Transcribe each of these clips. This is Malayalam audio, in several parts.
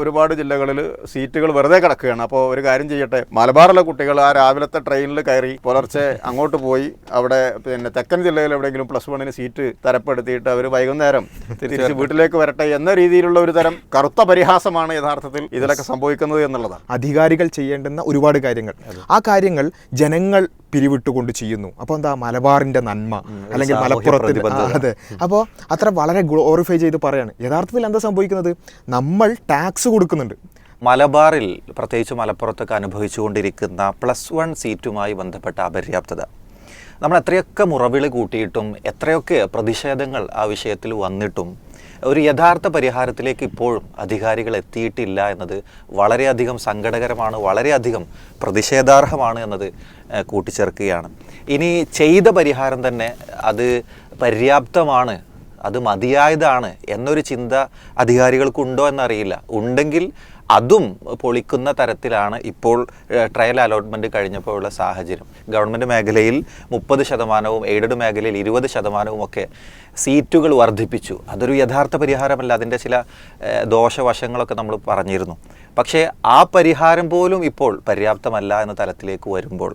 ഒരുപാട് ജില്ലകളിൽ സീറ്റുകൾ വെറുതെ കിടക്കുകയാണ്. അപ്പോൾ ഒരു കാര്യം ചെയ്യട്ടെ മലബാറിലെ കുട്ടികൾ ആ രാവിലത്തെ ട്രെയിനിൽ കയറി പുലർച്ചെ അങ്ങോട്ട് പോയി അവിടെ പിന്നെ തെക്കൻ ജില്ലയിൽ എവിടെയെങ്കിലും പ്ലസ് വണ്ണിന് സീറ്റ് തരപ്പെടുത്തിയിട്ട് അവർ വൈകുന്നേരം തിരിച്ച് വീട്ടിലേക്ക് വരട്ടെ എന്ന രീതിയിലുള്ള ഒരു തരം കറുത്ത പരിഹാസമാണ് യഥാർത്ഥത്തിൽ ഇതിലൊക്കെ സംഭവിക്കുന്നത് എന്നുള്ളതാണ്. അധികാരികൾ ചെയ്യേണ്ടുന്ന ഒരുപാട് കാര്യങ്ങൾ. ആ കാര്യങ്ങൾ ജനങ്ങൾ പിരിവിട്ടുകൊണ്ട് ചെയ്യുന്നു. അപ്പോൾ എന്താ മലബാറിന്റെ നന്മ അല്ലെങ്കിൽ പ്രതിബദ്ധത. അതെ. അപ്പോൾ അത്ര വളരെ ഗ്ലോറിഫൈ ചെയ്ത് പറയാണ്. യഥാർത്ഥത്തിൽ എന്താ സംഭവിക്കുന്നത്? നമ്മൾ ടാക്സ് കൊടുക്കുന്നുണ്ട്. മലബാറിൽ പ്രത്യേകിച്ച് മലപ്പുറത്തൊക്കെ അനുഭവിച്ചുകൊണ്ടിരിക്കുന്ന പ്ലസ് വൺ സീറ്റുമായി ബന്ധപ്പെട്ട അപര്യാപ്തത. നമ്മൾ എത്രയൊക്കെ മുറവിളി കൂട്ടിയിട്ടും എത്രയൊക്കെ പ്രതിഷേധങ്ങൾ ആ വിഷയത്തിൽ വന്നിട്ടും ഒരു യഥാർത്ഥ പരിഹാരത്തിലേക്ക് ഇപ്പോഴും അധികാരികൾ എത്തിയിട്ടില്ല എന്നത് വളരെയധികം സങ്കടകരമാണ് വളരെയധികം പ്രതിഷേധാർഹമാണ് എന്നത് കൂട്ടിച്ചേർക്കുകയാണ്. ഇനി ചെയ്ത പരിഹാരം തന്നെ അത് പര്യാപ്തമാണ് അത് മതിയായതാണ് എന്നൊരു ചിന്ത അധികാരികൾക്കുണ്ടോ എന്നറിയില്ല. ഉണ്ടെങ്കിൽ അതും പൊളിക്കുന്ന തരത്തിലാണ് ഇപ്പോൾ ട്രയൽ അലോട്ട്മെന്റ് കഴിഞ്ഞപ്പോഴുള്ള സാഹചര്യം. ഗവൺമെന്റ് മേഖലയിൽ മുപ്പത് ശതമാനവും എയ്ഡഡ് മേഖലയിൽ ഇരുപത് ശതമാനവും ഒക്കെ സീറ്റുകൾ വർദ്ധിപ്പിച്ചു. അതൊരു യഥാർത്ഥ പരിഹാരമല്ല. അതിന്റെ ചില ദോഷവശങ്ങളൊക്കെ നമ്മൾ പറഞ്ഞിരുന്നു. പക്ഷേ ആ പരിഹാരം പോലും ഇപ്പോൾ പര്യാപ്തമല്ല എന്ന തലത്തിലേക്ക് വരുമ്പോൾ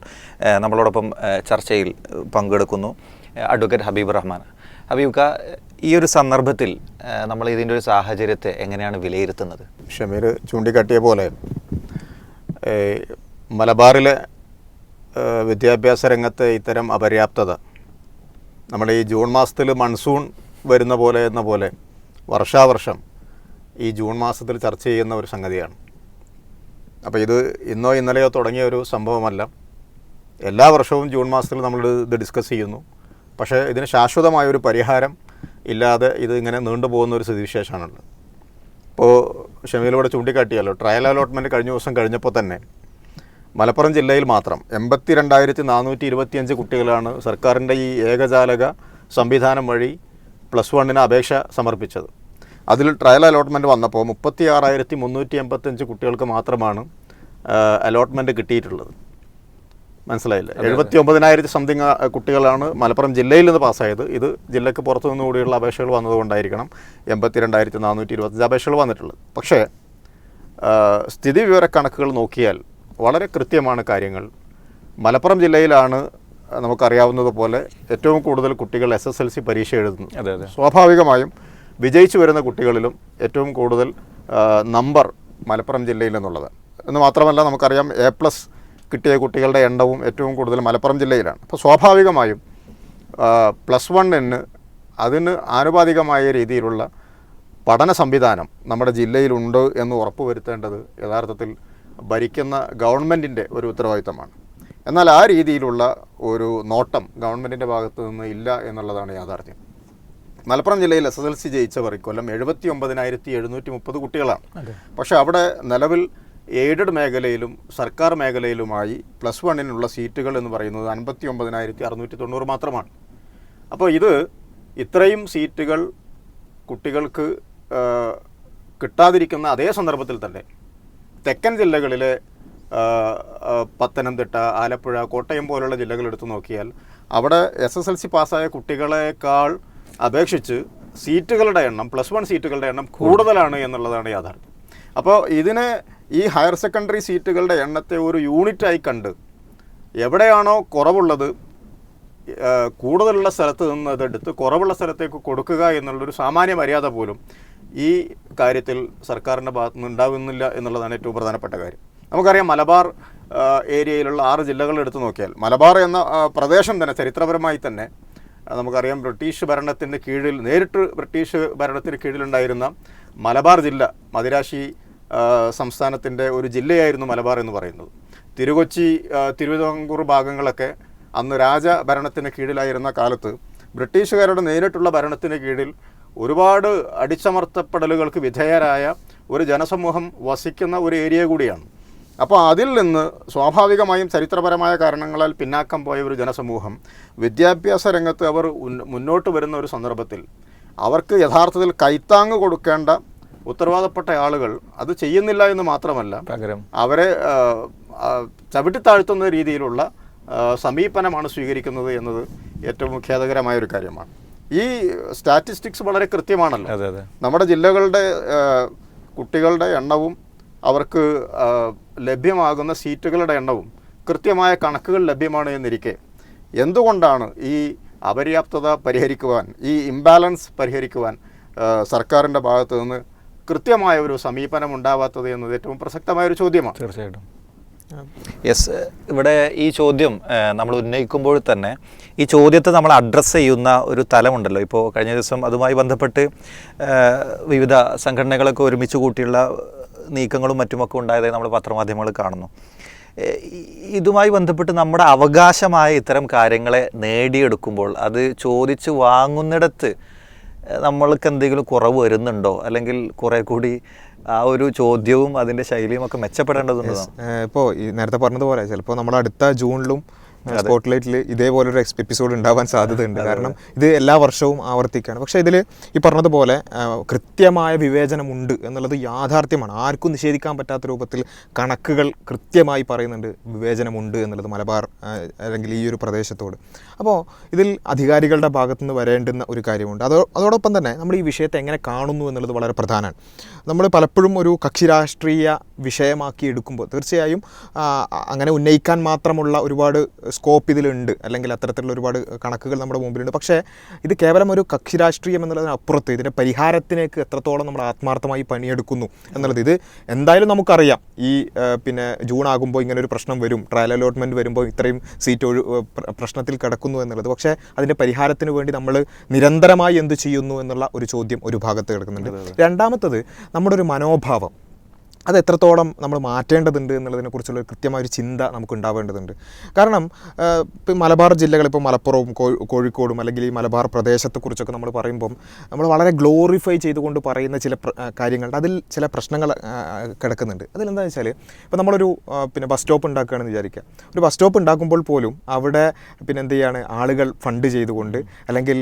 നമ്മളോടൊപ്പം ചർച്ചയിൽ പങ്കെടുക്കുന്നു അഡ്വക്കേറ്റ് ഹബീബ് റഹ്മാൻ. ഹബീബ്ക്ക ഈ ഒരു സന്ദർഭത്തിൽ നമ്മൾ ഇതിന്റെ ഒരു സാഹചര്യത്തെ എങ്ങനെയാണ് വിലയിരുത്തുന്നത്? ഷമീർ ചൂണ്ടിക്കാട്ടിയ പോലെ മലബാറിലെ വിദ്യാഭ്യാസ രംഗത്തെ ഇത്തരം അപര്യാപ്തത നമ്മുടെ ഈ ജൂൺ മാസത്തിൽ മൺസൂൺ വരുന്ന പോലെ എന്ന പോലെ വർഷാവർഷം ഈ ജൂൺ മാസത്തിൽ ചർച്ച ചെയ്യുന്ന ഒരു സംഗതിയാണ്. അപ്പോൾ ഇത് ഇന്നോ ഇന്നലെയോ തുടങ്ങിയ ഒരു സംഭവമല്ല. എല്ലാ വർഷവും ജൂൺ മാസത്തിൽ നമ്മൾ ഇത് ഡിസ്കസ് ചെയ്യുന്നു. പക്ഷേ ഇതിന് ശാശ്വതമായ ഒരു പരിഹാരം ഇല്ലാതെ ഇത് ഇങ്ങനെ നീണ്ടുപോകുന്ന ഒരു സ്ഥിതിവിശേഷമാണുള്ളത്. ഇപ്പോൾ ഷമീലൂടെ ചൂണ്ടിക്കാട്ടിയല്ലോ ട്രയൽ അലോട്ട്മെന്റ് കഴിഞ്ഞ ദിവസം കഴിഞ്ഞപ്പോൾ തന്നെ മലപ്പുറം ജില്ലയിൽ മാത്രം എൺപത്തി രണ്ടായിരത്തി നാനൂറ്റി ഇരുപത്തിയഞ്ച് കുട്ടികളാണ് സർക്കാരിന്റെ ഈ ഏകജാലക സംവിധാനം വഴി പ്ലസ് വണ്ണിന് അപേക്ഷ സമർപ്പിച്ചത്. അതിൽ ട്രയൽ അലോട്ട്മെന്റ് വന്നപ്പോൾ മുപ്പത്തി ആറായിരത്തി മുന്നൂറ്റി എൺപത്തഞ്ച് കുട്ടികൾക്ക് മാത്രമാണ് അലോട്ട്മെന്റ് കിട്ടിയിട്ടുള്ളത്. മനസ്സിലായില്ല. എഴുപത്തി ഒമ്പതിനായിരത്തി സംതിങ് കുട്ടികളാണ് മലപ്പുറം ജില്ലയിൽ നിന്ന് പാസ്സായത്. ഇത് ജില്ലക്ക് പുറത്തു നിന്നുകൂടിയുള്ള അപേക്ഷകൾ വന്നതുകൊണ്ടായിരിക്കണം എൺപത്തി രണ്ടായിരത്തി നാനൂറ്റി ഇരുപത്തഞ്ച് അപേക്ഷകൾ വന്നിട്ടുള്ളത്. പക്ഷേ സ്ഥിതി വിവരക്കണക്കുകൾ നോക്കിയാൽ വളരെ കൃത്യമാണ് കാര്യങ്ങൾ. മലപ്പുറം ജില്ലയിലാണ് നമുക്കറിയാവുന്നതുപോലെ ഏറ്റവും കൂടുതൽ കുട്ടികൾ എസ് എസ് എൽ സി പരീക്ഷ എഴുതുന്നത്. അതെ അതെ. സ്വാഭാവികമായും വിജയിച്ചു വരുന്ന കുട്ടികളിലും ഏറ്റവും കൂടുതൽ നമ്പർ മലപ്പുറം ജില്ലയിൽ നിന്നുള്ളത്. എന്ന് മാത്രമല്ല നമുക്കറിയാം എ പ്ലസ് കിട്ടിയ കുട്ടികളുടെ എണ്ണവും ഏറ്റവും കൂടുതൽ മലപ്പുറം ജില്ലയിലാണ്. അപ്പോൾ സ്വാഭാവികമായും പ്ലസ് വണ്ണിന് അതിന് ആനുപാതികമായ രീതിയിലുള്ള പഠന സംവിധാനം നമ്മുടെ ജില്ലയിലുണ്ട് എന്ന് ഉറപ്പുവരുത്തേണ്ടത് യഥാർത്ഥത്തിൽ ഭരിക്കുന്ന ഗവൺമെന്റിന്റെ ഒരു ഉത്തരവാദിത്തമാണ്. എന്നാൽ ആ രീതിയിലുള്ള ഒരു നോട്ടം ഗവൺമെന്റിന്റെ ഭാഗത്തു നിന്ന് ഇല്ല എന്നുള്ളതാണ് യാഥാർത്ഥ്യം. മലപ്പുറം ജില്ലയിൽ എസ് എസ് എൽ സി ജയിച്ചവർ ഇക്കൊല്ലം എഴുപത്തി ഒമ്പതിനായിരത്തി എഴുന്നൂറ്റി മുപ്പത് കുട്ടികളാണ്. പക്ഷേ അവിടെ നിലവിൽ എയ്ഡഡ് മേഖലയിലും സർക്കാർ മേഖലയിലുമായി പ്ലസ് വണ്ണിനുള്ള സീറ്റുകൾ എന്ന് പറയുന്നത് അൻപത്തി ഒമ്പതിനായിരത്തി അറുന്നൂറ്റി തൊണ്ണൂറ് മാത്രമാണ്. അപ്പോൾ ഇത് ഇത്രയും സീറ്റുകൾ കുട്ടികൾക്ക് കിട്ടാതിരിക്കുന്ന അതേ സന്ദർഭത്തിൽ തന്നെ തെക്കൻ ജില്ലകളിലെ പത്തനംതിട്ട ആലപ്പുഴ കോട്ടയം പോലുള്ള ജില്ലകൾ എടുത്തു നോക്കിയാൽ അവിടെ എസ് എസ് എൽ സി പാസ്സായ കുട്ടികളെക്കാൾ അപേക്ഷിച്ച് സീറ്റുകളുടെ എണ്ണം പ്ലസ് വൺ സീറ്റുകളുടെ എണ്ണം കൂടുതലാണ് എന്നുള്ളതാണ് യാഥാർത്ഥ്യം. അപ്പോൾ ഇതിന് ഈ ഹയർ സെക്കൻഡറി സീറ്റുകളുടെ എണ്ണത്തെ ഒരു യൂണിറ്റായി കണ്ട് എവിടെയാണോ കുറവുള്ളത് കൂടുതലുള്ള സ്ഥലത്ത് നിന്ന് അതെടുത്ത് കുറവുള്ള സ്ഥലത്തേക്ക് കൊടുക്കുക എന്നുള്ളൊരു സാമാന്യ മര്യാദ പോലും ഈ കാര്യത്തിൽ സർക്കാരിന്റെ ഭാഗത്തു നിന്ന് ഉണ്ടാകുന്നില്ല എന്നുള്ളതാണ് ഏറ്റവും പ്രധാനപ്പെട്ട കാര്യം. നമുക്കറിയാം മലബാർ ഏരിയയിലുള്ള ആറ് ജില്ലകൾ എടുത്തു നോക്കിയാൽ മലബാർ എന്ന പ്രദേശം തന്നെ ചരിത്രപരമായി തന്നെ നമുക്കറിയാം ബ്രിട്ടീഷ് ഭരണത്തിന്റെ കീഴിൽ നേരിട്ട് ബ്രിട്ടീഷ് ഭരണത്തിന് കീഴിലുണ്ടായിരുന്ന മലബാർ ജില്ല മദിരാശി സംസ്ഥാനത്തിന്റെ ഒരു ജില്ലയായിരുന്നു മലബാർ എന്ന് പറയുന്നത്. തിരുകൊച്ചി തിരുവിതാംകൂർ ഭാഗങ്ങളൊക്കെ അന്ന് രാജ ഭരണത്തിന് കീഴിലായിരുന്ന കാലത്ത് ബ്രിട്ടീഷുകാരുടെ നേരിട്ടുള്ള ഭരണത്തിന് കീഴിൽ ഒരുപാട് അടിച്ചമർത്തപ്പെടലുകൾക്ക് വിധേയരായ ഒരു ജനസമൂഹം വസിക്കുന്ന ഒരു ഏരിയ കൂടിയാണ്. അപ്പോൾ അതിൽ നിന്ന് സ്വാഭാവികമായും ചരിത്രപരമായ കാരണങ്ങളാൽ പിന്നാക്കം പോയ ഒരു ജനസമൂഹം വിദ്യാഭ്യാസ രംഗത്ത് അവർ മുന്നോട്ട് വരുന്ന ഒരു സന്ദർഭത്തിൽ അവർക്ക് യഥാർത്ഥത്തിൽ കൈത്താങ്ങ് കൊടുക്കേണ്ട ഉത്തരവാദപ്പെട്ട ആളുകൾ അത് ചെയ്യുന്നില്ല എന്ന് മാത്രമല്ല പകരം. അവരെ ചവിട്ടിത്താഴ്ത്തുന്ന രീതിയിലുള്ള സമീപനമാണ് സ്വീകരിക്കുന്നത് എന്നത് ഏറ്റവും ഖേദകരമായ ഒരു കാര്യമാണ്. ഈ സ്റ്റാറ്റിസ്റ്റിക്സ് വളരെ കൃത്യമാണല്ലോ. അതെ അതെ. നമ്മുടെ ജില്ലകളുടെ കുട്ടികളുടെ എണ്ണവും അവർക്ക് ലഭ്യമാകുന്ന സീറ്റുകളുടെ എണ്ണവും കൃത്യമായ കണക്കുകൾ ലഭ്യമാണ് എന്നിരിക്കെ. എന്തുകൊണ്ടാണ് ഈ അപര്യാപ്തത പരിഹരിക്കുവാൻ ഈ ഇംബാലൻസ് പരിഹരിക്കുവാൻ സർക്കാരിന്റെ ഭാഗത്തു നിന്ന് കൃത്യമായ ഒരു സമീപനം ഉണ്ടാവാത്തത് എന്നത് ഏറ്റവും പ്രസക്തമായ ഒരു ചോദ്യമാണ്. തീർച്ചയായിട്ടും. യെസ് ഇവിടെ ഈ ചോദ്യം നമ്മൾ ഉന്നയിക്കുമ്പോൾ തന്നെ ഈ ചോദ്യത്തെ നമ്മൾ അഡ്രസ്സ് ചെയ്യുന്ന ഒരു തലമുണ്ടല്ലോ. ഇപ്പോൾ കഴിഞ്ഞ ദിവസം അതുമായി ബന്ധപ്പെട്ട് വിവിധ സംഘടനകളൊക്കെ ഒരുമിച്ച് കൂട്ടിയുള്ള നീക്കങ്ങളും മറ്റുമൊക്കെ ഉണ്ടായതായി നമ്മൾ പത്രമാധ്യമങ്ങൾ കാണുന്നു. ഇതുമായി ബന്ധപ്പെട്ട് നമ്മുടെ അവകാശമായ ഇത്തരം കാര്യങ്ങളെ നേടിയെടുക്കുമ്പോൾ അത് ചോദിച്ച് വാങ്ങുന്നിടത്ത് നമ്മൾക്ക് എന്തെങ്കിലും കുറവ് വരുന്നുണ്ടോ? അല്ലെങ്കിൽ കുറെ കൂടി ആ ഒരു ചോദ്യവും അതിന്റെ ശൈലിയും ഒക്കെ മെച്ചപ്പെടേണ്ടതുണ്ടോ? ഇപ്പോൾ നേരത്തെ പറഞ്ഞതുപോലെ ചിലപ്പോൾ നമ്മൾ അടുത്ത ജൂണിലും സ്പോട്ട്ലൈറ്റിൽ ഇതേപോലൊരു എപ്പിസോഡ് ഉണ്ടാവാൻ സാധ്യതയുണ്ട്. കാരണം ഇത് എല്ലാ വർഷവും ആവർത്തിക്കുകയാണ്. പക്ഷേ ഇതിൽ ഈ പറഞ്ഞതുപോലെ കൃത്യമായ വിവേചനമുണ്ട് എന്നുള്ളത് യാഥാർത്ഥ്യമാണ്. ആർക്കും നിഷേധിക്കാൻ പറ്റാത്ത രൂപത്തിൽ കണക്കുകൾ കൃത്യമായി പറയുന്നുണ്ട് വിവേചനമുണ്ട് എന്നുള്ളത് മലബാർ അല്ലെങ്കിൽ ഈ ഒരു പ്രദേശത്തോട്. അപ്പോൾ ഇതിൽ അധികാരികളുടെ ഭാഗത്തുനിന്ന് വരേണ്ടുന്ന ഒരു കാര്യമുണ്ട്. അതോ അതോടൊപ്പം തന്നെ നമ്മൾ ഈ വിഷയത്തെ എങ്ങനെ കാണുന്നു എന്നുള്ളത് വളരെ പ്രധാനമാണ്. നമ്മൾ പലപ്പോഴും ഒരു കക്ഷി രാഷ്ട്രീയ വിഷയമാക്കി എടുക്കുമ്പോൾ തീർച്ചയായും അങ്ങനെ ഉന്നയിക്കാൻ മാത്രമുള്ള ഒരുപാട് സ്കോപ്പ് ഇതിലുണ്ട്. അല്ലെങ്കിൽ അത്തരത്തിലുള്ള ഒരുപാട് കണക്കുകൾ നമ്മുടെ മുമ്പിലുണ്ട്. പക്ഷേ ഇത് കേവലം ഒരു കക്ഷി രാഷ്ട്രീയം എന്നുള്ളതിനപ്പുറത്ത് ഇതിന്റെ പരിഹാരത്തിലേക്ക് എത്രത്തോളം നമ്മൾ ആത്മാർത്ഥമായി പണിയെടുക്കുന്നു എന്നുള്ളത് ഇത് എന്തായാലും നമുക്കറിയാം. ഈ പിന്നെ ജൂൺ ആകുമ്പോൾ ഇങ്ങനെ ഒരു പ്രശ്നം വരും. ട്രയൽ അലോട്ട്മെന്റ് വരുമ്പോൾ ഇത്രയും സീറ്റ് ഒഴു പ്രശ്നത്തിൽ കിടക്കുന്നു എന്നുള്ളത്. പക്ഷേ അതിന്റെ പരിഹാരത്തിന് വേണ്ടി നമ്മൾ നിരന്തരമായി എന്ത് ചെയ്യുന്നു എന്നുള്ള ഒരു ചോദ്യം ഒരു ഭാഗത്ത് കിടക്കുന്നുണ്ട്. രണ്ടാമത്തത് നമ്മുടെ ഒരു മനോഭാവം. അത് എത്രത്തോളം നമ്മൾ മാറ്റേണ്ടതുണ്ട് എന്നുള്ളതിനെക്കുറിച്ചുള്ള കൃത്യമായ ഒരു ചിന്ത നമുക്ക് ഉണ്ടാവേണ്ടതുണ്ട് കാരണം ഇപ്പം മലബാർ ജില്ലകൾ ഇപ്പോൾ മലപ്പുറവും കോഴിക്കോടും അല്ലെങ്കിൽ ഈ മലബാർ പ്രദേശത്തെക്കുറിച്ചൊക്കെ നമ്മൾ പറയുമ്പം നമ്മൾ വളരെ ഗ്ലോറിഫൈ ചെയ്തുകൊണ്ട് പറയുന്ന ചില കാര്യങ്ങൾ അതിൽ ചില പ്രശ്നങ്ങൾ കിടക്കുന്നുണ്ട്. അതിലെന്താണെന്ന് വെച്ചാൽ ഇപ്പോൾ നമ്മളൊരു പിന്നെ ബസ് സ്റ്റോപ്പ് ഉണ്ടാക്കുകയാണെന്ന് വിചാരിക്കുക. ഒരു ബസ് സ്റ്റോപ്പ് ഉണ്ടാക്കുമ്പോൾ പോലും അവിടെ പിന്നെ എന്ത് ചെയ്യാണ് ആളുകൾ ഫണ്ട് ചെയ്തുകൊണ്ട് അല്ലെങ്കിൽ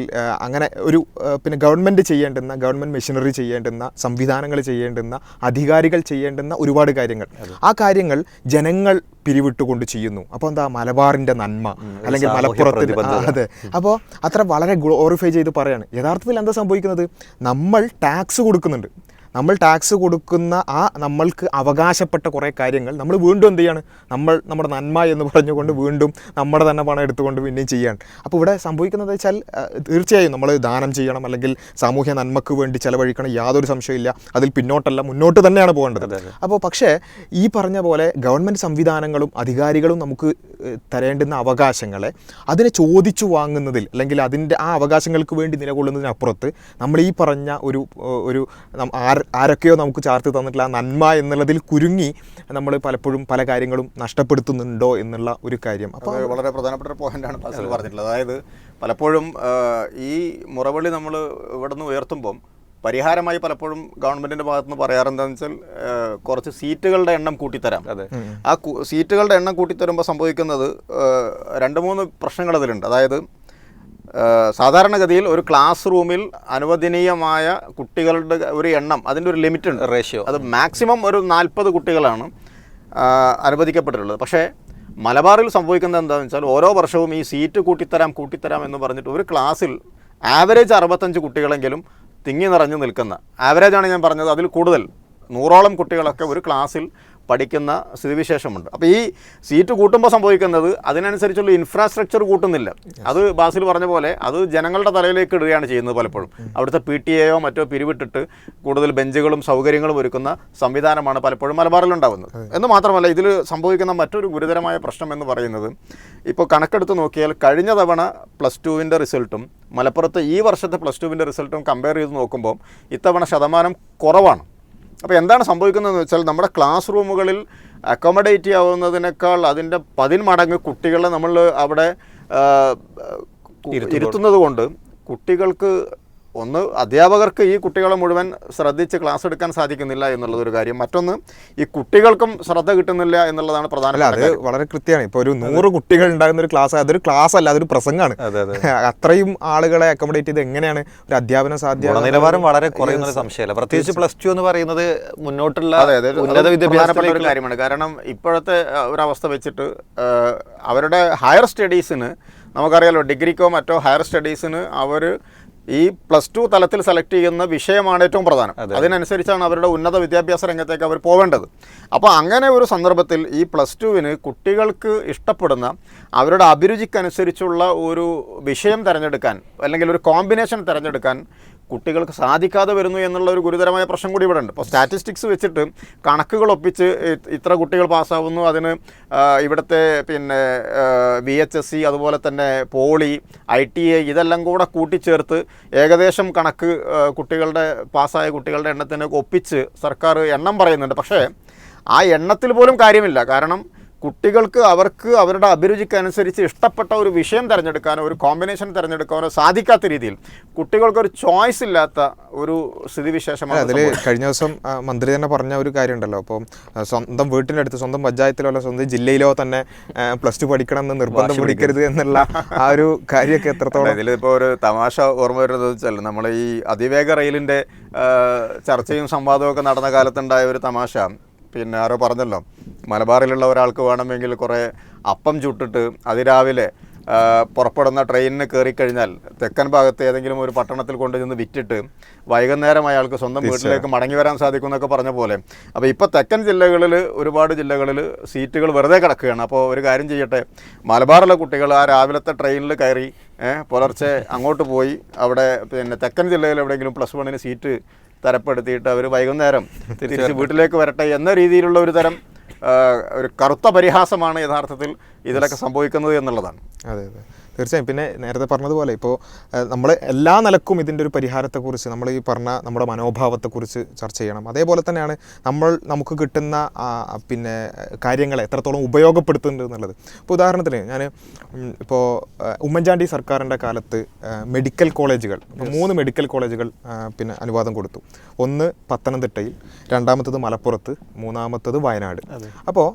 അങ്ങനെ ഒരു പിന്നെ ഗവൺമെന്റ് ചെയ്യേണ്ടുന്ന ഗവൺമെന്റ് മെഷീനറി ചെയ്യേണ്ടുന്ന സംവിധാനങ്ങൾ ചെയ്യേണ്ടുന്ന അധികാരികൾ ചെയ്യേണ്ടുന്ന ഒരുപാട് കാര്യങ്ങൾ. ആ കാര്യങ്ങൾ ജനങ്ങൾ പിരിവിട്ടുകൊണ്ട് ചെയ്യുന്നു. അപ്പോൾ എന്താ? മലബാറിന്റെ നന്മ. അല്ലെങ്കിൽ മലപ്പുറത്ത് അതെ. അപ്പോൾ അത്ര വളരെ ഗ്ലോറിഫൈ ചെയ്ത് പറയാണ്. യഥാർത്ഥത്തിൽ എന്താ സംഭവിക്കുന്നത്? നമ്മൾ ടാക്സ് കൊടുക്കുന്നുണ്ട്. നമ്മൾ ടാക്സ് കൊടുക്കുന്ന ആ നമ്മൾക്ക് അവകാശപ്പെട്ട കുറേ കാര്യങ്ങൾ നമ്മൾ വീണ്ടും എന്ത് ചെയ്യാണ്? നമ്മൾ നമ്മുടെ നന്മ എന്ന് പറഞ്ഞുകൊണ്ട് വീണ്ടും നമ്മുടെ തന്നെ പണം എടുത്തുകൊണ്ട് പിന്നെയും ചെയ്യാണ്. അപ്പോൾ ഇവിടെ സംഭവിക്കുന്നത് വെച്ചാൽ തീർച്ചയായും നമ്മൾ ദാനം ചെയ്യണം അല്ലെങ്കിൽ സാമൂഹ്യ നന്മക്ക് വേണ്ടി ചിലവഴിക്കണം യാതൊരു സംശയമില്ല അതിൽ പിന്നോട്ടല്ല മുന്നോട്ട് തന്നെയാണ് പോകേണ്ടത്. അപ്പോൾ പക്ഷേ ഈ പറഞ്ഞ പോലെ ഗവൺമെന്റ് സംവിധാനങ്ങളും അധികാരികളും നമുക്ക് തരേണ്ടുന്ന അവകാശങ്ങളെ അതിനെ ചോദിച്ചു വാങ്ങുന്നതിൽ അല്ലെങ്കിൽ അതിന്റെ ആ അവകാശങ്ങൾക്ക് വേണ്ടി നിലകൊള്ളുന്നതിനപ്പുറത്ത് നമ്മൾ ഈ പറഞ്ഞ ഒരു ഒരു ആർ ആരൊക്കെയോ നമുക്ക് ചാർത്തി തന്നിട്ടുള്ള ആ നന്മ എന്നുള്ളതിൽ കുരുങ്ങി നമ്മൾ പലപ്പോഴും പല കാര്യങ്ങളും നഷ്ടപ്പെടുത്തുന്നുണ്ടോ എന്നുള്ള ഒരു കാര്യം. അപ്പോൾ വളരെ പ്രധാനപ്പെട്ട ഒരു പോയിന്റാണ് ഫാസിൽ പറഞ്ഞിട്ടുള്ളത്. അതായത് പലപ്പോഴും ഈ മുറവിളി നമ്മൾ ഇവിടെ നിന്ന് ഉയർത്തുമ്പം പരിഹാരമായി പലപ്പോഴും ഗവൺമെന്റിന്റെ ഭാഗത്ത് നിന്ന് പറയാറെന്താണെന്ന് വെച്ചാൽ കുറച്ച് സീറ്റുകളുടെ എണ്ണം കൂട്ടിത്തരാം. അതെ. ആ സീറ്റുകളുടെ എണ്ണം കൂട്ടിത്തരുമ്പോൾ സംഭവിക്കുന്നത് രണ്ട് മൂന്ന് പ്രശ്നങ്ങൾ അതിലുണ്ട്. അതായത് സാധാരണഗതിയിൽ ഒരു ക്ലാസ് റൂമിൽ അനുവദനീയമായ കുട്ടികളുടെ ഒരു എണ്ണം അതിന്റെ ഒരു ലിമിറ്റ് ഉണ്ട്. റേഷ്യോ അത് മാക്സിമം ഒരു നാൽപ്പത് കുട്ടികളാണ് അനുവദിക്കപ്പെട്ടിട്ടുള്ളത്. പക്ഷേ മലബാറിൽ സംഭവിക്കുന്നത് എന്താണെന്ന് വെച്ചാൽ ഓരോ വർഷവും ഈ സീറ്റ് കൂട്ടിത്തരാം കൂട്ടിത്തരാം എന്ന് പറഞ്ഞിട്ട് ഒരു ക്ലാസ്സിൽ ആവറേജ് അറുപത്തഞ്ച് കുട്ടികളെങ്കിലും തിങ്ങി നിറഞ്ഞു നിൽക്കുന്ന ആവറേജാണ് ഞാൻ പറഞ്ഞത് അതിൽ കൂടുതൽ നൂറോളം കുട്ടികളൊക്കെ ഒരു ക്ലാസ്സിൽ പഠിക്കുന്ന സ്ഥിതിവിശേഷമുണ്ട്. അപ്പോൾ ഈ സീറ്റ് കൂട്ടുമ്പോൾ സംഭവിക്കുന്നത് അതിനനുസരിച്ചുള്ള ഇൻഫ്രാസ്ട്രക്ചർ കൂട്ടുന്നില്ല. അത് ബാസിൽ പറഞ്ഞ പോലെ അത് ജനങ്ങളുടെ തലയിലേക്ക് ഇടുകയാണ് ചെയ്യുന്നത് പലപ്പോഴും. അവിടുത്തെ പി ടി എയോ മറ്റോ പിരിവിട്ടിട്ട് കൂടുതൽ ബെഞ്ചുകളും സൗകര്യങ്ങളും ഒരുക്കുന്ന സംവിധാനമാണ് പലപ്പോഴും മലബാറിൽ ഉണ്ടാകുന്നത് എന്ന് മാത്രമല്ല ഇതിൽ സംഭവിക്കുന്ന മറ്റൊരു ഗുരുതരമായ പ്രശ്നം എന്ന് പറയുന്നത് ഇപ്പോൾ കണക്കെടുത്ത് നോക്കിയാൽ കഴിഞ്ഞ തവണ പ്ലസ് ടുവിന്റെ റിസൾട്ടും മലപ്പുറത്തെ ഈ വർഷത്തെ പ്ലസ് ടുവിന്റെ റിസൾട്ടും കമ്പയർ ചെയ്ത് നോക്കുമ്പോൾ ഇത്തവണ ശതമാനം കുറവാണ്. അപ്പോൾ എന്താണ് സംഭവിക്കുന്നതെന്ന് വെച്ചാൽ നമ്മുടെ ക്ലാസ് റൂമുകളിൽ അക്കോമഡേറ്റ് ചെയ്യാവുന്നതിനേക്കാൾ അതിന്റെ പതിന്മടങ്ങ് കുട്ടികളെ നമ്മൾ അവിടെ ഇരുത്തുന്നത് കൊണ്ട് കുട്ടികൾക്ക് ഒന്ന് അധ്യാപകർക്ക് ഈ കുട്ടികളെ മുഴുവൻ ശ്രദ്ധിച്ച് ക്ലാസ് എടുക്കാൻ സാധിക്കുന്നില്ല എന്നുള്ളതൊരു കാര്യം. മറ്റൊന്ന് ഈ കുട്ടികൾക്കും ശ്രദ്ധ കിട്ടുന്നില്ല എന്നുള്ളതാണ് പ്രധാന അത് വളരെ കൃത്യമാണ്. ഇപ്പോൾ ഒരു നൂറ് കുട്ടികൾ ഉണ്ടാകുന്ന ഒരു ക്ലാസ് അതൊരു ക്ലാസ് അല്ല അതൊരു പ്രസംഗമാണ്. അതെ, അതെ. അത്രയും ആളുകളെ അക്കോമഡേറ്റ് ചെയ്ത് എങ്ങനെയാണ് ഒരു അധ്യാപന സാധ്യത നിലവാരം വളരെ കുറയുന്ന ഒരു സംശയമല്ല. പ്രത്യേകിച്ച് പ്ലസ് ടു എന്ന് പറയുന്നത് മുന്നോട്ടുള്ള ഉന്നത വിദ്യാഭ്യാസപ്പെട്ട ഒരു കാര്യമാണ്. കാരണം ഇപ്പോഴത്തെ ഒരവസ്ഥ വെച്ചിട്ട് അവരുടെ ഹയർ സ്റ്റഡീസിന് നമുക്കറിയാലോ ഡിഗ്രിക്കോ മറ്റോ ഹയർ സ്റ്റഡീസിന് അവർ ഈ പ്ലസ് ടു തലത്തിൽ സെലക്ട് ചെയ്യുന്ന വിഷയമാണ് ഏറ്റവും പ്രധാനം. അതിനനുസരിച്ചാണ് അവരുടെ ഉന്നത വിദ്യാഭ്യാസ രംഗത്തേക്ക് അവർ പോവേണ്ടത്. അപ്പോൾ അങ്ങനെ ഒരു സന്ദർഭത്തിൽ ഈ പ്ലസ് ടുവിന് കുട്ടികൾക്ക് ഇഷ്ടപ്പെടുന്ന അവരുടെ അഭിരുചിക്കനുസരിച്ചുള്ള ഒരു വിഷയം തിരഞ്ഞെടുക്കാൻ അല്ലെങ്കിൽ ഒരു കോമ്പിനേഷൻ തിരഞ്ഞെടുക്കാൻ കുട്ടികൾക്ക് സാധിക്കാതെ വരുന്നു എന്നുള്ള ഒരു ഗുരുതരമായ പ്രശ്നം കൂടി ഇവിടെ ഉണ്ട് ഇപ്പോൾ സ്റ്റാറ്റിസ്റ്റിക്സ് വെച്ചിട്ട് കണക്കുകൾ ഒപ്പിച്ച് ഇത്ര കുട്ടികൾ പാസ്സാവുന്നു. അതിന് ഇവിടുത്തെ പിന്നെ ബി എച്ച് എസ് സി അതുപോലെ തന്നെ പോളി ഐ ടി ഐ ഇതെല്ലാം കൂടെ കൂട്ടിച്ചേർത്ത് ഏകദേശം കണക്ക് കുട്ടികളുടെ പാസ്സായ കുട്ടികളുടെ എണ്ണത്തിന് ഒപ്പിച്ച് സർക്കാർ എണ്ണം പറയുന്നുണ്ട്. പക്ഷേ ആ എണ്ണത്തിൽ പോലും കാര്യമില്ല. കാരണം കുട്ടികൾക്ക് അവർക്ക് അവരുടെ അഭിരുചിക്കനുസരിച്ച് ഇഷ്ടപ്പെട്ട ഒരു വിഷയം തിരഞ്ഞെടുക്കാനോ ഒരു കോമ്പിനേഷൻ തിരഞ്ഞെടുക്കാനോ സാധിക്കാത്ത രീതിയിൽ കുട്ടികൾക്കൊരു ചോയ്സ് ഇല്ലാത്ത ഒരു സ്ഥിതിവിശേഷമാണ് അതിൽ കഴിഞ്ഞ ദിവസം മന്ത്രി തന്നെ പറഞ്ഞ ഒരു കാര്യമുണ്ടല്ലോ. അപ്പം ആ, സ്വന്തം വീട്ടിന്റെ അടുത്ത് സ്വന്തം പഞ്ചായത്തിലോ അല്ല സ്വന്തം ജില്ലയിലോ തന്നെ പ്ലസ് ടു പഠിക്കണം എന്ന് നിർബന്ധം പിടിക്കരുത് എന്നുള്ള ആ ഒരു കാര്യമൊക്കെ എത്രത്തോളം ഇതിലിപ്പോൾ ഒരു തമാശ ഓർമ്മ വരുന്നത് വെച്ചാൽ നമ്മൾ ഈ അതിവേഗ റെയിലിന്റെ ചർച്ചയും സംവാദവും ഒക്കെ നടന്ന കാലത്തുണ്ടായ ഒരു തമാശ. പിന്നെ ആരോ പറഞ്ഞല്ലോ മലബാറിലുള്ള ഒരാൾക്ക് വേണമെങ്കിൽ കുറേ അപ്പം ചുട്ടിട്ട് അതിരാവിലെ പുറപ്പെടുന്ന ട്രെയിനിന് കയറിക്കഴിഞ്ഞാൽ തെക്കൻ ഭാഗത്ത് ഏതെങ്കിലും ഒരു പട്ടണത്തിൽ കൊണ്ടുചെന്ന് വിറ്റിട്ട് വൈകുന്നേരം അയാൾക്ക് സ്വന്തം വീട്ടിലേക്ക് മടങ്ങി വരാൻ സാധിക്കും എന്നൊക്കെ പറഞ്ഞ പോലെ. അപ്പോൾ ഇപ്പോൾ തെക്കൻ ജില്ലകളിൽ ഒരുപാട് ജില്ലകളിൽ സീറ്റുകൾ വെറുതെ കിടക്കുകയാണ്. അപ്പോൾ ഒരു കാര്യം ചെയ്യട്ടെ മലബാറിലെ കുട്ടികൾ ആ രാവിലത്തെ ട്രെയിനിൽ കയറി പുലർച്ചെ അങ്ങോട്ട് പോയി അവിടെ പിന്നെ തെക്കൻ ജില്ലയിൽ എവിടെയെങ്കിലും പ്ലസ് വണ്ണിന് സീറ്റ് തരപ്പെടുത്തിയിട്ട് അവർ വൈകുന്നേരം തിരിച്ച് വീട്ടിലേക്ക് വരട്ടെ എന്ന രീതിയിലുള്ള ഒരു തരം ഒരു കറുത്ത പരിഹാസമാണ് യഥാർത്ഥത്തിൽ ഇതിലൊക്കെ സംഭവിക്കുന്നത് എന്നുള്ളതാണ്. അതെ അതെ. തീർച്ചയായും. പിന്നെ നേരത്തെ പറഞ്ഞതുപോലെ ഇപ്പോൾ നമ്മൾ എല്ലാ നിലക്കും ഇതിന്റെ ഒരു പരിഹാരത്തെക്കുറിച്ച് നമ്മൾ ഈ പറഞ്ഞ നമ്മുടെ മനോഭാവത്തെക്കുറിച്ച് ചർച്ച ചെയ്യണം. അതേപോലെ തന്നെയാണ് നമ്മൾ നമുക്ക് കിട്ടുന്ന പിന്നെ കാര്യങ്ങളെ എത്രത്തോളം ഉപയോഗപ്പെടുത്തുന്നുണ്ട് എന്നുള്ളത്. ഇപ്പോൾ ഉദാഹരണത്തിന് ഞാൻ ഇപ്പോൾ ഉമ്മൻചാണ്ടി സർക്കാരിന്റെ കാലത്ത് മെഡിക്കൽ കോളേജുകൾ മൂന്ന് മെഡിക്കൽ കോളേജുകൾ പിന്നെ അനുവാദം കൊടുത്തു. ഒന്ന് പത്തനംതിട്ടയിൽ രണ്ടാമത്തത് മലപ്പുറത്ത് മൂന്നാമത്തത് വയനാട്. അപ്പോൾ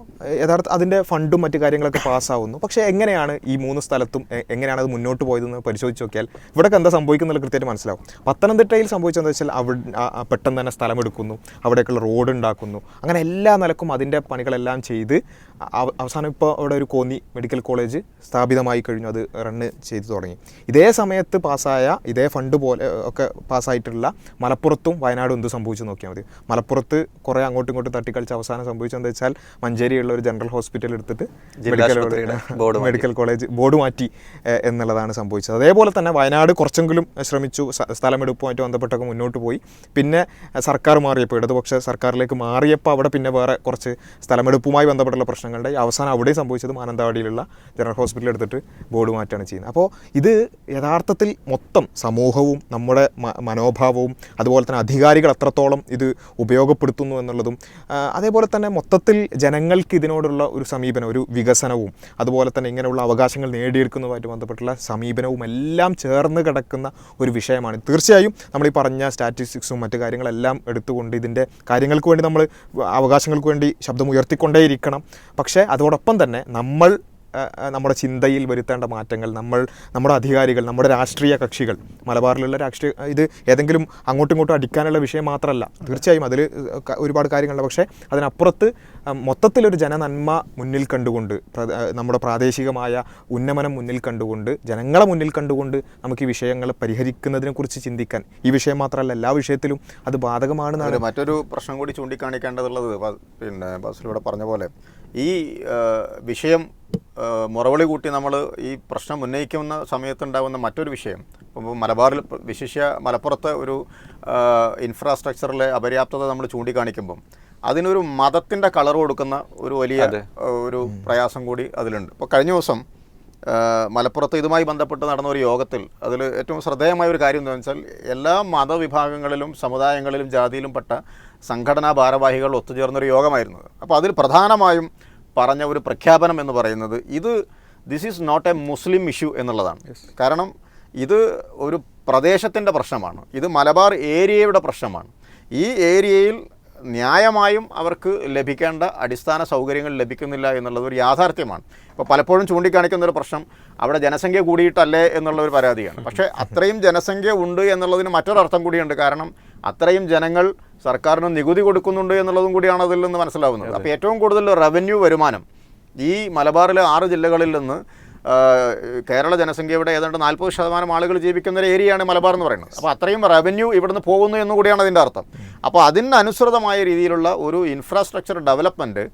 യഥാർത്ഥ അതിന്റെ ഫണ്ടും മറ്റു കാര്യങ്ങളൊക്കെ പാസ്സാവുന്നു. പക്ഷേ എങ്ങനെയാണ് ഈ മൂന്ന് സ്ഥലത്തും എങ്ങനെയാണ് അത് മുന്നോട്ട് പോയതെന്ന് പരിശോധിച്ച് നോക്കിയാൽ ഇവിടെയൊക്കെ എന്താ സംഭവിക്കുന്നത് കൃത്യമായിട്ട് മനസ്സിലാവും. പത്തനംതിട്ടയിൽ സംഭവിച്ചതെന്ന് വെച്ചാൽ അവിടെ പെട്ടെന്ന് തന്നെ സ്ഥലമെടുക്കുന്നു. അവിടേക്കുള്ള റോഡ് ഉണ്ടാക്കുന്നു. അങ്ങനെ എല്ലാ നിലക്കും അതിന്റെ പണികളെല്ലാം ചെയ്ത് അവസാനം ഇപ്പോൾ അവിടെ ഒരു കോന്നി മെഡിക്കൽ കോളേജ് സ്ഥാപിതമായി കഴിഞ്ഞു. അത് റണ്ണ് ചെയ്തു തുടങ്ങി. ഇതേ സമയത്ത് പാസ്സായ ഇതേ ഫണ്ട് പോലെ ഒക്കെ പാസ്സായിട്ടുള്ള മലപ്പുറത്തും വയനാടും എന്ത് സംഭവിച്ചു നോക്കിയാൽ മതി. മലപ്പുറത്ത് കുറേ അങ്ങോട്ടും ഇങ്ങോട്ടും തട്ടിക്കളിച്ച് അവസാനം സംഭവിച്ചതെന്ന് വെച്ചാൽ മഞ്ചേരിയുള്ള ഒരു ജനറൽ ഹോസ്പിറ്റൽ എടുത്തിട്ട് മെഡിക്കൽ മെഡിക്കൽ കോളേജ് ബോർഡ് മാറ്റി എന്നുള്ളതാണ് സംഭവിച്ചത്. അതേപോലെ തന്നെ വയനാട് കുറച്ചെങ്കിലും ശ്രമിച്ചു. സ്ഥലമെടുപ്പുമായിട്ട് ബന്ധപ്പെട്ടൊക്കെ മുന്നോട്ട് പോയി. പിന്നെ സർക്കാർ മാറിയപ്പോൾ ഇടതുപക്ഷ സർക്കാരിലേക്ക് മാറിയപ്പോൾ അവിടെ പിന്നെ വേറെ കുറച്ച് സ്ഥലമെടുപ്പുമായി ബന്ധപ്പെട്ടുള്ള പ്രശ്നങ്ങളുണ്ടായി അവസാനം അവിടെ സംഭവിച്ചത് മാനന്തവാടിയിലുള്ള ജനറൽ ഹോസ്പിറ്റലിൽ എടുത്തിട്ട് ബോർഡ് മാറ്റുകയാണ് ചെയ്യുന്നത്. അപ്പോൾ ഇത് യഥാർത്ഥത്തിൽ മൊത്തം സമൂഹവും നമ്മുടെ മനോഭാവവും അതുപോലെ തന്നെ അധികാരികൾ എത്രത്തോളം ഇത് ഉപയോഗപ്പെടുത്തുന്നു എന്നുള്ളതും അതേപോലെ തന്നെ മൊത്തത്തിൽ ജനങ്ങൾക്ക് ഇതിനോടുള്ള ഒരു സമീപനം ഒരു വികസനവും അതുപോലെ തന്നെ ഇങ്ങനെയുള്ള അവകാശങ്ങൾ നേടിയെടുക്കുന്നതുമായിട്ട് ബന്ധപ്പെട്ടുള്ള സമീപനവും എല്ലാം ചേർന്ന് കിടക്കുന്ന ഒരു വിഷയമാണ്. തീർച്ചയായും നമ്മൾ ഈ പറഞ്ഞ സ്റ്റാറ്റിസ്റ്റിക്സും മറ്റു കാര്യങ്ങളെല്ലാം എടുത്തുകൊണ്ട് ഇതിന്റെ കാര്യങ്ങൾക്ക് വേണ്ടി നമ്മൾ അവകാശങ്ങൾക്ക് വേണ്ടി ശബ്ദം ഉയർത്തിക്കൊണ്ടേയിരിക്കണം പക്ഷേ അതോടൊപ്പം തന്നെ നമ്മൾ നമ്മുടെ ചിന്തയിൽ വരുത്തേണ്ട മാറ്റങ്ങൾ നമ്മൾ നമ്മുടെ അധികാരികൾ നമ്മുടെ രാഷ്ട്രീയ കക്ഷികൾ മലബാറിലുള്ള രാഷ്ട്രീയ ഇത് ഏതെങ്കിലും അങ്ങോട്ടും ഇങ്ങോട്ടും അടിക്കാനുള്ള വിഷയം മാത്രമല്ല. തീർച്ചയായും അതിൽ ഒരുപാട് കാര്യങ്ങളുണ്ട്. പക്ഷേ അതിനപ്പുറത്ത് മൊത്തത്തിലൊരു ജനനന്മ മുന്നിൽ കണ്ടുകൊണ്ട് നമ്മുടെ പ്രാദേശികമായ ഉന്നമനം മുന്നിൽ കണ്ടുകൊണ്ട് ജനങ്ങളെ മുന്നിൽ കണ്ടുകൊണ്ട് നമുക്ക് ഈ വിഷയങ്ങൾ പരിഹരിക്കുന്നതിനെക്കുറിച്ച് ചിന്തിക്കാൻ ഈ വിഷയം മാത്രമല്ല എല്ലാ വിഷയത്തിലും അത് ബാധകമാണെന്നാണ് മറ്റൊരു പ്രശ്നം കൂടി ചൂണ്ടിക്കാണിക്കേണ്ടതുള്ളത് പിന്നെ ബസ്സിലൂടെ പറഞ്ഞ പോലെ ഈ വിഷയം മുറവിളി കൂട്ടി നമ്മൾ ഈ പ്രശ്നം ഉന്നയിക്കുന്ന സമയത്തുണ്ടാകുന്ന മറ്റൊരു വിഷയം ഇപ്പോൾ മലബാറിൽ വിശേഷ വിശിഷ്യ മലപ്പുറത്തെ ഒരു ഇൻഫ്രാസ്ട്രക്ചറിലെ അപര്യാപ്തത നമ്മൾ ചൂണ്ടിക്കാണിക്കുമ്പം അതിനൊരു മതത്തിന്റെ കളർ കൊടുക്കുന്ന ഒരു വലിയ ഒരു പ്രയാസം കൂടി അതിലുണ്ട്. ഇപ്പോൾ കഴിഞ്ഞ ദിവസം മലപ്പുറത്ത് ഇതുമായി ബന്ധപ്പെട്ട് നടന്ന ഒരു യോഗത്തിൽ അതിൽ ഏറ്റവും ശ്രദ്ധേയമായ ഒരു കാര്യം എന്താണെന്ന് വെച്ചാൽ എല്ലാ മതവിഭാഗങ്ങളിലും സമുദായങ്ങളിലും ജാതിയിലും പെട്ട സംഘടനാ ഭാരവാഹികൾ ഒത്തുചേർന്നൊരു യോഗമായിരുന്നത്. അപ്പോൾ അതിൽ പ്രധാനമായും പറഞ്ഞ ഒരു പ്രഖ്യാപനം എന്ന് പറയുന്നത് ഇത് this is not a Muslim issue എന്നുള്ളതാണ്. കാരണം ഇത് ഒരു പ്രദേശത്തിന്റെ പ്രശ്നമാണ്. ഇത് മലബാർ ഏരിയയുടെ പ്രശ്നമാണ്. ഈ ഏരിയയിൽ ന്യായമായും അവർക്ക് ലഭിക്കേണ്ട അടിസ്ഥാന സൗകര്യങ്ങൾ ലഭിക്കുന്നില്ല എന്നുള്ളത് ഒരു യാഥാർത്ഥ്യമാണ്. ഇപ്പോൾ പലപ്പോഴും ചൂണ്ടിക്കാണിക്കുന്ന ഒരു പ്രശ്നം അവിടെ ജനസംഖ്യ കൂടിയിട്ടല്ലേ എന്നുള്ള ഒരു പരാതിയാണ്. പക്ഷേ അത്രയും ജനസംഖ്യ ഉണ്ട് എന്നുള്ളതിന് മറ്റൊരർത്ഥം കൂടിയുണ്ട്. കാരണം അത്രയും ജനങ്ങൾ സർക്കാരിന് നികുതി കൊടുക്കുന്നുണ്ട് എന്നുള്ളതും കൂടിയാണ് അതിൽ നിന്ന് മനസ്സിലാവുന്നത്. അപ്പോൾ ഏറ്റവും കൂടുതൽ റവന്യൂ വരുമാനം ഈ മലബാറിലെ ആറ് ജില്ലകളിൽ നിന്ന് കേരള ജനസംഖ്യയുടെ ഏതാണ്ട് നാൽപ്പത് ശതമാനം ആളുകൾ ജീവിക്കുന്ന ഒരു ഏരിയയാണ് മലബാർ എന്ന് പറയുന്നത്. അപ്പോൾ അത്രയും റവന്യൂ ഇവിടുന്ന് പോകുന്നു എന്നുകൂടിയാണ് അതിന്റെ അർത്ഥം. അപ്പോൾ അതിനനുസൃതമായ രീതിയിലുള്ള ഒരു ഇൻഫ്രാസ്ട്രക്ചർ ഡെവലപ്മെന്റ്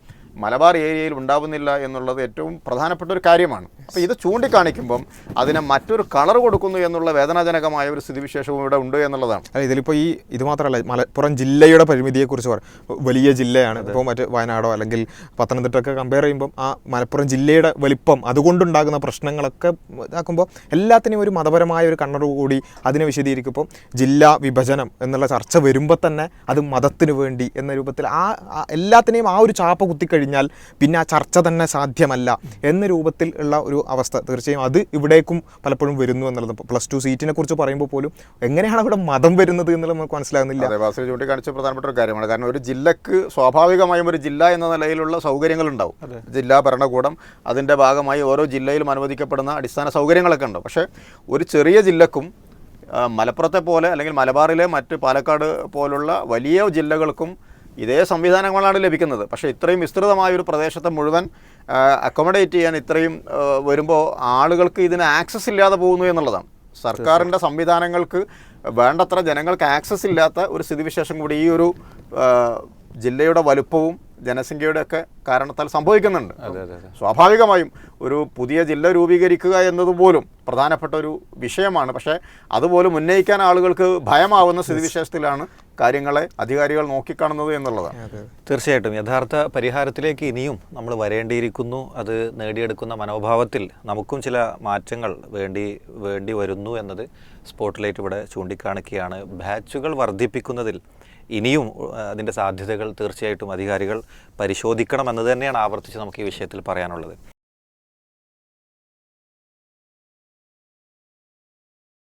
മലബാർ ഏരിയയിൽ ഉണ്ടാവുന്നില്ല എന്നുള്ളത് ഏറ്റവും പ്രധാനപ്പെട്ട ഒരു കാര്യമാണ്. അപ്പോൾ ഇത് ചൂണ്ടിക്കാണിക്കുമ്പം അതിനെ മറ്റൊരു കളർ കൊടുക്കുന്നു എന്നുള്ള വേദനാജനകമായ ഒരു സ്ഥിതിവിശേഷവും ഇവിടെ ഉണ്ട് എന്നുള്ളതാണ്. അല്ല ഇതിലിപ്പോൾ ഈ ഇത് മാത്രമല്ല മലപ്പുറം ജില്ലയുടെ പരിമിതിയെക്കുറിച്ച് പറയും വലിയ ജില്ലയാണ്. ഇപ്പോൾ മറ്റ് വയനാടോ അല്ലെങ്കിൽ പത്തനംതിട്ടൊക്കെ കമ്പയർ ചെയ്യുമ്പം ആ മലപ്പുറം ജില്ലയുടെ വലിപ്പം അതുകൊണ്ടുണ്ടാകുന്ന പ്രശ്നങ്ങളൊക്കെ ഇതാക്കുമ്പോൾ എല്ലാത്തിനും ഒരു മതപരമായ ഒരു കണ്ണറു കൂടി അതിനെ വിശദീകരിക്കുമ്പോൾ ജില്ലാ വിഭജനം എന്നുള്ള ചർച്ച വരുമ്പോൾ തന്നെ അത് മതത്തിന് വേണ്ടി എന്ന രൂപത്തിൽ ആ എല്ലാത്തിനെയും ആ ഒരു ചാപ്പ കുത്തിക്കഴിഞ്ഞാൽ പിന്നെ ആ ചർച്ച തന്നെ സാധ്യമല്ല എന്ന രൂപത്തിൽ ഉള്ള ഒരു അവസ്ഥ. തീർച്ചയായും അത് ഇവിടേക്കും പലപ്പോഴും വരുന്നു എന്നുള്ളത്. പ്ലസ് ടു സീറ്റിനെ കുറിച്ച് പറയുമ്പോൾ പോലും എങ്ങനെയാണ് അവിടെ മതം വരുന്നത് എന്നുള്ളത് നമുക്ക് മനസ്സിലാകുന്നില്ല. ചൂണ്ടിക്കാണിച്ച പ്രധാനപ്പെട്ട ഒരു കാര്യമാണ്. കാരണം ഒരു ജില്ലക്ക് സ്വാഭാവികമായും ഒരു ജില്ല എന്ന നിലയിലുള്ള സൗകര്യങ്ങൾ ഉണ്ടാവും ജില്ലാ ഭരണകൂടം അതിന്റെ ഭാഗമായി ഓരോ ജില്ലയിലും അനുവദിക്കപ്പെടുന്ന അടിസ്ഥാന സൗകര്യങ്ങളൊക്കെ ഉണ്ട്. പക്ഷേ ഒരു ചെറിയ ജില്ലക്കും മലപ്പുറത്തെ പോലെ അല്ലെങ്കിൽ മലബാറിലെ മറ്റ് പാലക്കാട് പോലുള്ള വലിയ ജില്ലകൾക്കും ഇതേ സംവിധാനങ്ങളാണ് ലഭിക്കുന്നത്. പക്ഷേ ഇത്രയും വിസ്തൃതമായ ഒരു പ്രദേശത്തെ മുഴുവൻ അക്കോമഡേറ്റ് ചെയ്യാൻ ഇത്രയും വരുമ്പോൾ ആളുകൾക്ക് ഇതിന് ആക്സസ് ഇല്ലാതെ പോകുന്നു എന്നുള്ളതാണ്. സർക്കാരിന്റെ സംവിധാനങ്ങൾക്ക് വേണ്ടത്ര ജനങ്ങൾക്ക് ആക്സസ് ഇല്ലാത്ത ഒരു സ്ഥിതിവിശേഷം കൂടി ഈ ഒരു ജില്ലയുടെ വലുപ്പവും ജനസംഖ്യയുടെ ഒക്കെ കാരണത്താൽ സംഭവിക്കുന്നുണ്ട്. സ്വാഭാവികമായും ഒരു പുതിയ ജില്ല രൂപീകരിക്കുക എന്നതുപോലും പ്രധാനപ്പെട്ട ഒരു വിഷയമാണ്. പക്ഷേ അതുപോലും ഉന്നയിക്കാൻ ആളുകൾക്ക് ഭയമാവുന്ന സ്ഥിതിവിശേഷത്തിലാണ് കാര്യങ്ങളെ അധികാരികൾ നോക്കിക്കാണുന്നത് എന്നുള്ളതാണ്. തീർച്ചയായിട്ടും. യഥാർത്ഥ പരിഹാരത്തിലേക്ക് ഇനിയും നമ്മൾ വരേണ്ടിയിരിക്കുന്നു. അത് നേടിയെടുക്കുന്ന മനോഭാവത്തിൽ നമുക്കും ചില മാറ്റങ്ങൾ വേണ്ടി വേണ്ടി വരുന്നു എന്നത് സ്പോട്ട്ലൈറ്റ് ഇവിടെ ചൂണ്ടിക്കാണിക്കുകയാണ്. ബാച്ചുകൾ വർദ്ധിപ്പിക്കുന്നതിൽ ഇനിയും അതിന്റെ സാധ്യതകൾ തീർച്ചയായിട്ടും അധികാരികൾ പരിശോധിക്കണം എന്ന് തന്നെയാണ് ആവർത്തിച്ച് നമുക്ക് ഈ വിഷയത്തിൽ പറയാനുള്ളത്.